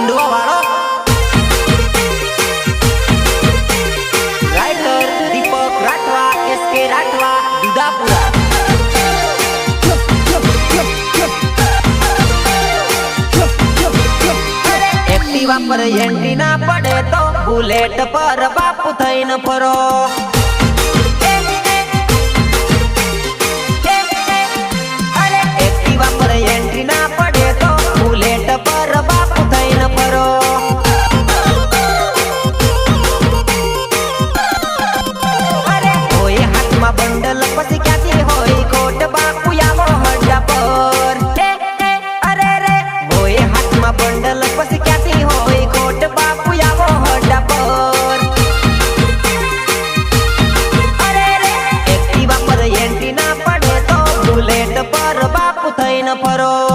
ઊંડવો વાળો. પર એન્ટી ના પડે તો બુલેટ પર બાપુ થઈને ફરો. পরো